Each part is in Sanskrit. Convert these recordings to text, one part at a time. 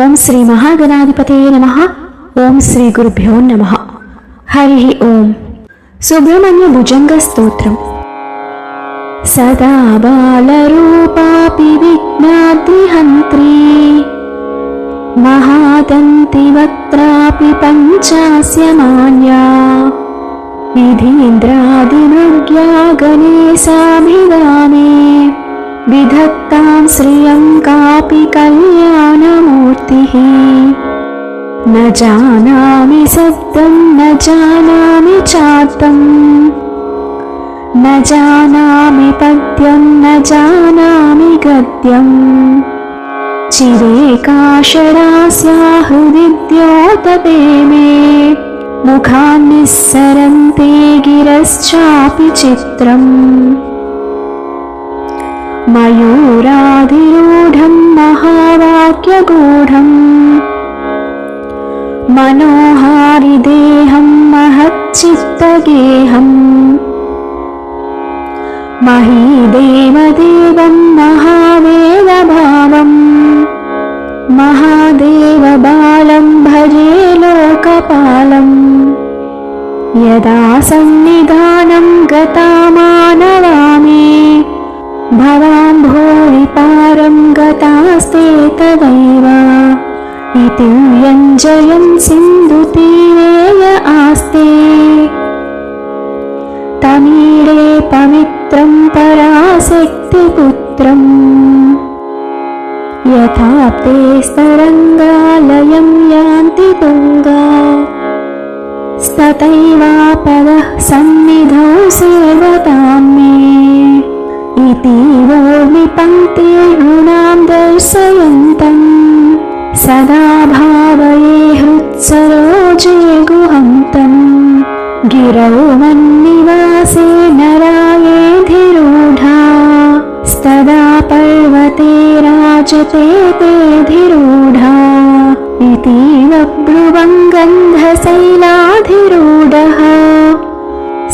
ఓం శ్రీ మహాగణాధిపతే నమ ఓం శ్రీ గురుభ్యో నమ హరి ఓం సుబ్రహ్మణ్య భుజంగ స్తోత్రం సదా బాలరూపాపి విజ్ఞాద్రిహంత్రీ महादन्तिवक्त्रापि पञ्चास्यमान्या विधीन्द्रादिमृग्या गणेशाभिधाने विधत्तां श्रियं कापि कल्याणमूर्तिः। न जानामि शब्दं न जानामि चार्तम् न जानामि पद्यं न जानामि गद्यम् चिरेकाशरास्या हृदि द्योतते मे मुखान्निस्सरन्ते गिरश्चापि चित्रम् मयूराधिरूढं महावाक्यगूढम्। मनोहारिदेहं महच्चित्तगेहम्। महीदेवदेवं महावेदभावम्। महादेवबालं भजे लोकपालम्। यदा सन्निधानं गता मानवामि भवान् गतास्ते तदैव इति व्यञ्जयं सिन्धुतीरेय आस्ते तमीरे पवित्रं पराशक्तिपुत्रम् यथाप्ते स्तरङ्गालयं यान्ति तुङ्गा स्ततैवापदः सन्निधौ सेवतां मे इति वोर्मि पङ्क्तिर्नृणां दर्शयन्तम् सदा भावये हृत्सरोजे गुहन्तम्। गिरौ मन्निवासे नरायेधिरूढा स्तदा पर्वते राजते तेऽधिरूढा इति वब्रुवं गन्धशैलाधिरूढः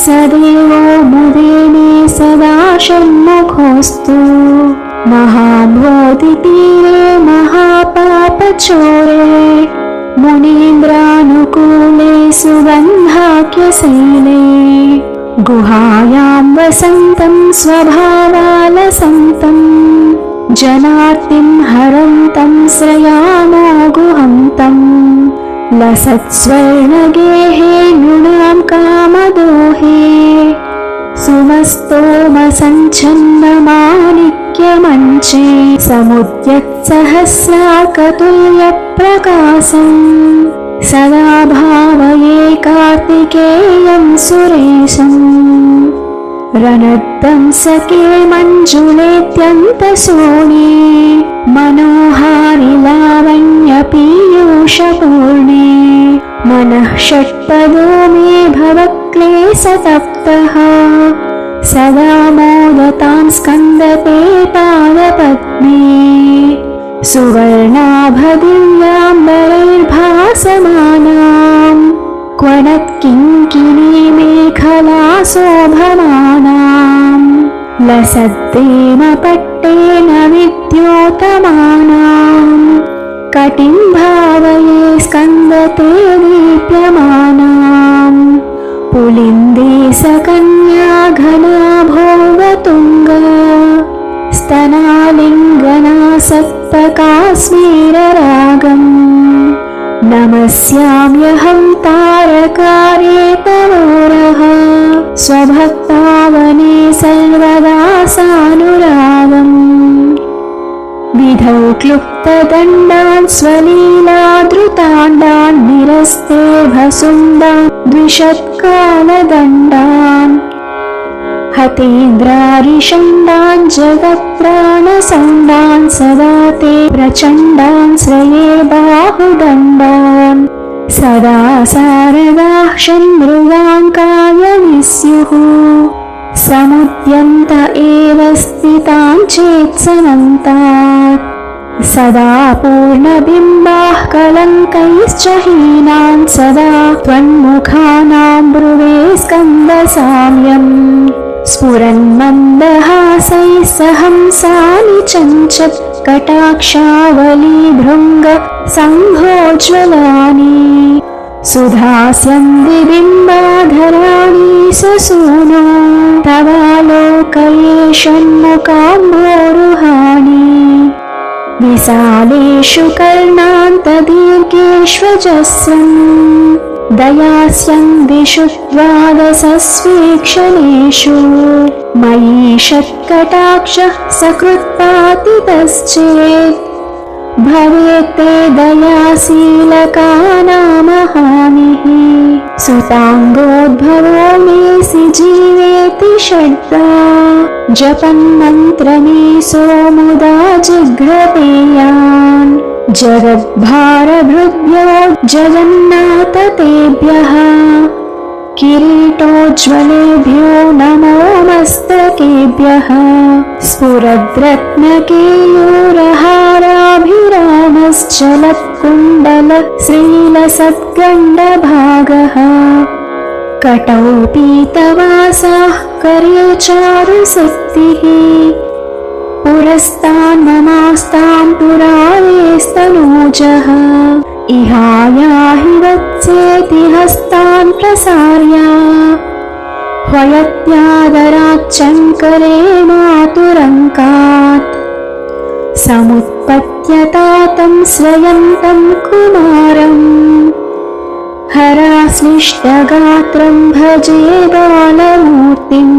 सदेवो मुदेने सदा षण्मुखोऽस्तु। महाभोधितीरे महापापचोरे मुनीन्द्रानुकूले सुगन्धाख्यशैले गुहायां वसन्तं स्वभावालसन्तं जनार्तिं हरन्तं श्रयामो गुहन्तम् लसत्स्वर्णगेहे नृणां कामदोहे। सुमस्तोमसञ्छन्नमाणिक्यमञ्चे समुद्यत्सहस्राकतुल्यप्रकाशम्। सदा भावये कार्तिकेयं सुरेशम् सखे मञ्जुलेत्यन्तशोणे मनोहारि लावण्यपीयूषपूर्णे मनः षट्पदो मे भवक्लेशतप्तः सदा मोदतां स्कन्दते पादपद्मे सुवर्णाभदिव्याम्बरैर्भासमानाम् क्वणत्किङ्किणी मेखला शोभमानाम् लसद्देमपट्टेन विद्योतमानाम् कटिं भावये स्कन्दते दीप्यमानाम् पुलिन्दे सकन्या घना भोगतुङ्ग स्तनालिङ्गनासक्तकाश्मीररागम् नमस्याम्यहं तारकारे तवोरः स्वभक्तावने सर्वदा सानुरागम् विधौ क्लुप्तदण्डान् स्वलीलादृताण्डान् निरस्ते भसुण्डान् द्विषत्कालदण्डान् हतेन्द्रारिषण्डान् जगत्प्राणसण्डान् सदा ते प्रचण्डान् श्रये बाहुदण्डान्। सदा सारदाः षण्मृगाङ्काय विस्युः समुद्यन्त एव स्थितां चेत्समन्तात् सदा पूर्णबिम्बाः कलङ्कैश्च हीनान् सदा त्वन्मुखानां ब्रुवे स्कन्दसाम्यम् स्फुरन्मन्दहासैः सहंसानि चञ्चत् कटाक्षावलीभृङ्ग सङ्घोज्ज्वलानि सुधास्यन्ति बिम्बाधराणि ससूनो तवालोकये षण्मुकाम्बोरुहाणि विशालेषु कर्णान्तदीर्घेष्वजस्रम् दयास्यन्दिषु द्वादशस्वीक्षणेषु मयि षट्कटाक्षः सकृत्पातितश्चेत्। भवेत्ते दयाशीलकानामहानिः। सुताङ्गोद्भवो मेसि जीवेति षड्दा जपन्मन्त्रमे सोमुदा जिघ्रतेयान् जगद्भारभृद्भ्यो जगन्नाथ तेभ्यः किरीटोज्ज्वलेभ्यो नमो मस्तकेभ्यः स्फुरद्रत्नकेयूरहाराभिरामश्चलत्कुण्डल श्रीलसद्गण्डभागः कटौ पीतवासाः कर्यचारुशक्तिः पुरस्तान्ममास्तां पुरारेस्तनूजः इहायाहि वत्सेति हस्तान् प्रसार्या। ह्वयत्यादराच्चङ्करे मातुरङ्कात् समुत्पत्यतातं स्वयन्तं कुमारम्। हराश्लिष्टगात्रं भजे बालमूर्तिम्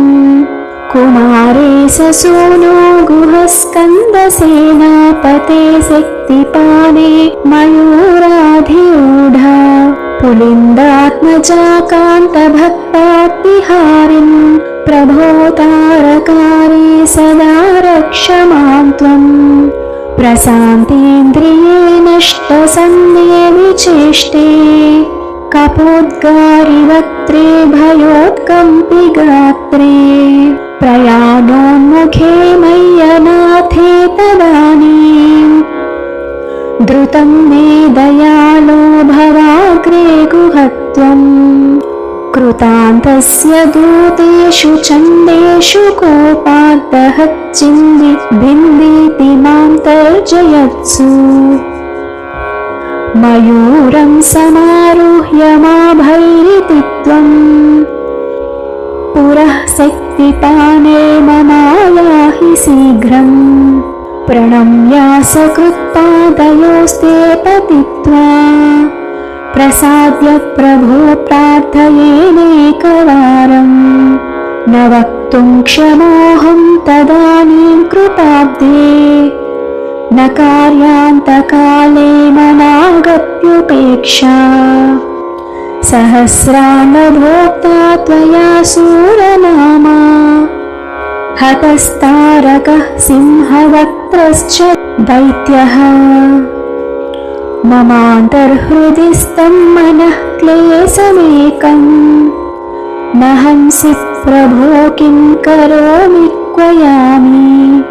कुमारे ससूनो गुहस्कन्दसेनापते शक्तिपाने मयूराधिरूढा पुलिन्दात्मजाकान्तभक्तातिहारिन् प्रभोतारकारे सदा रक्ष मां त्वम् प्रशान्तेन्द्रिये नष्टसन्ने विचेष्टे कपोद्गारिवक्त्रे भयोत्कम्पि गात्रे प्रयाणोन्मुखे मय्यनाथे तदानीम्। द्रुतं मे दयालो भवाग्रे गुहत्वम्। कृतान्तस्य दूतेषु चन्देषु कोपाद्दहच्चिन्दि भिन्दिति मां तर्जयत्सु मयूरं समारुह्य मा भैरिति त्वम् पुरः शक्तिपाने ममायाहि शीघ्रम्। प्रणम्या सकृत्पादयोस्ते पतित्वा। प्रसाद्य प्रभो प्रार्थयेनेकवारम्। न वक्तुं क्षमोऽहं तदानीं कृताब्दे न कार्यान्तकाले मनागत्युपेक्षा सहस्रान्नभोक्ता त्वया सूरनामा। हतस्तारकः सिंहवक्त्रश्च दैत्यः। ममान्तर्हृदिस्थं मनः क्लेशमेकम्। न हंसि प्रभो किं करोमि क्वयामि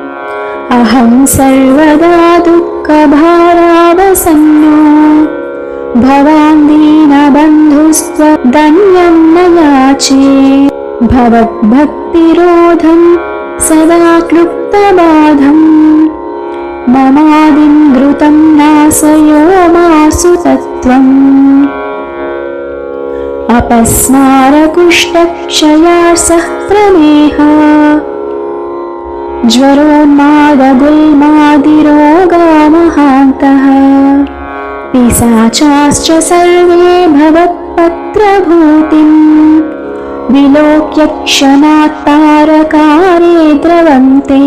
अहं सर्वदा दुःखभारावसन्नो। भवान् दीनबन्धुस्त्वदन्यं न याचे। भवद्भक्तिरोधं सदा क्लुप्तबाधम्। ममादिं घृतं नाशयो मासु तत्त्वम्। अपस्मारकुष्ठक्षयासः प्रमेहा ज्वरोन्मादगुल्मादिरोगामहान्तः। पिशाचाश्च सर्वे भवत्पत्रभूतिम्। विलोक्य क्षणात्तारकारे द्रवन्ते।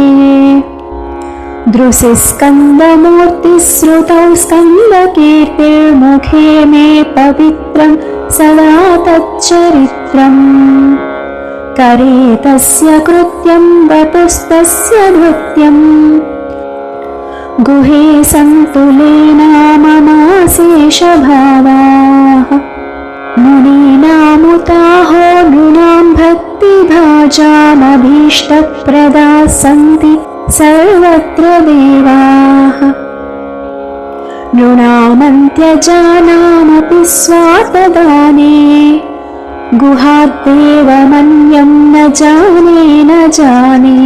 दृशिस्कन्दमूर्तिश्रुतौ स्कन्दकीर्तिर्मुखे मे पवित्रं सदा तच्चरित्रम् करे तस्य कृत्यं वपुस्तस्य भृत्यम् गुहे सन्तुलेनामनाशेषभावाः मुनीनामुताहो नृणां भक्तिभाजामभीष्टप्रदाः सन्ति सर्वत्र देवाः। नृणामन्त्यजानामपि स्वातदाने गुहाद्देवमन्यं न जाने न जाने।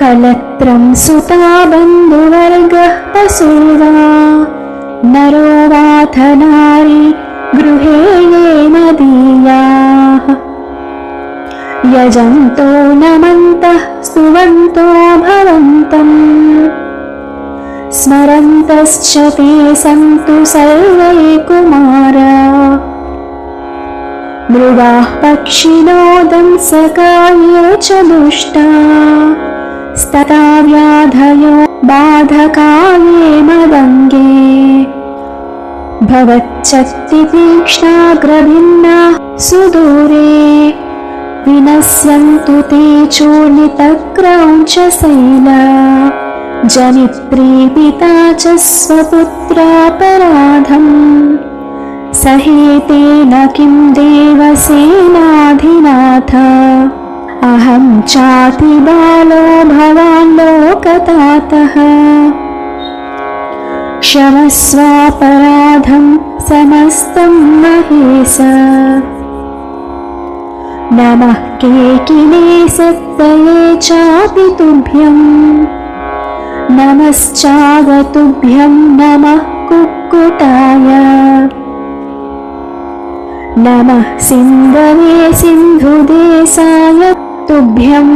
कलत् पुत्रं सुता बन्धुवर्गः नरो वाथ नारी गृहे ये मदीयाः यजन्तो नमन्तः स्तुवन्तो भवन्तम् स्मरन्तश्च ते सन्तु सर्वे कुमारा मृगाः पक्षिणोदंसकाये च दुष्टा। स्तता व्याधयो बाधकाये मदङ्गे। भवच्चत्तितीक्ष्णाग्रभिन्नाः सुदूरे। विनश्यन्तु ते चूर्णितक्रौञ्चशैला जनित्री पिता च स्वपुत्रापराधम् सहेतेन किं देवसेनाधिनाथ अहं चातिबालो भवान् लोकतातः क्षमस्वापराधं समस्तं महेश नमः केकिले सत्तये चापि तुभ्यम्। नमश्चागतुभ्यं नमः कुक्कुटाय नमः सिन्धवे सिन्धुदेशाय तुभ्यं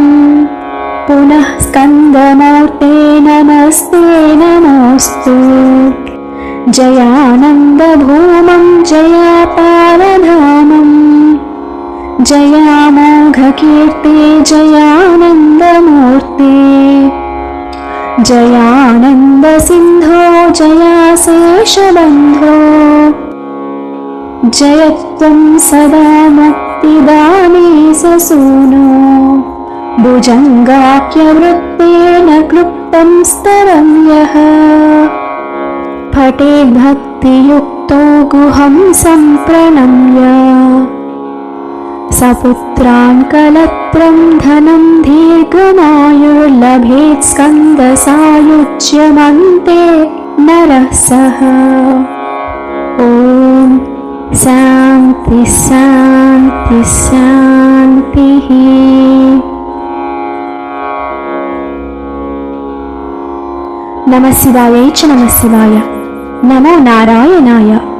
पुनः स्कन्दमूर्ते नमस्ते नमोऽस्तु। जयानन्दभूमं जयापारधामम् जयामोघकीर्ते जयानन्दमूर्ते। जयानन्दसिन्धो जयाशेषबन्धो जय त्वं सदा मुक्तिदाने ससूनो। भुजङ्गाख्यवृत्तेन क्लुप्तं स्तरं यः। फटेद्भक्तियुक्तो गुहं सम्प्रणम्य। सपुत्रान् कलत्रं धनं दीर्घमायुर्लभेत् स्कन्दसायुज्यमन्ते नरः सः। ॐ शान्ति शान्ति शान्तिः नमः शिवायै च नमः शिवाय नमो नारायणाय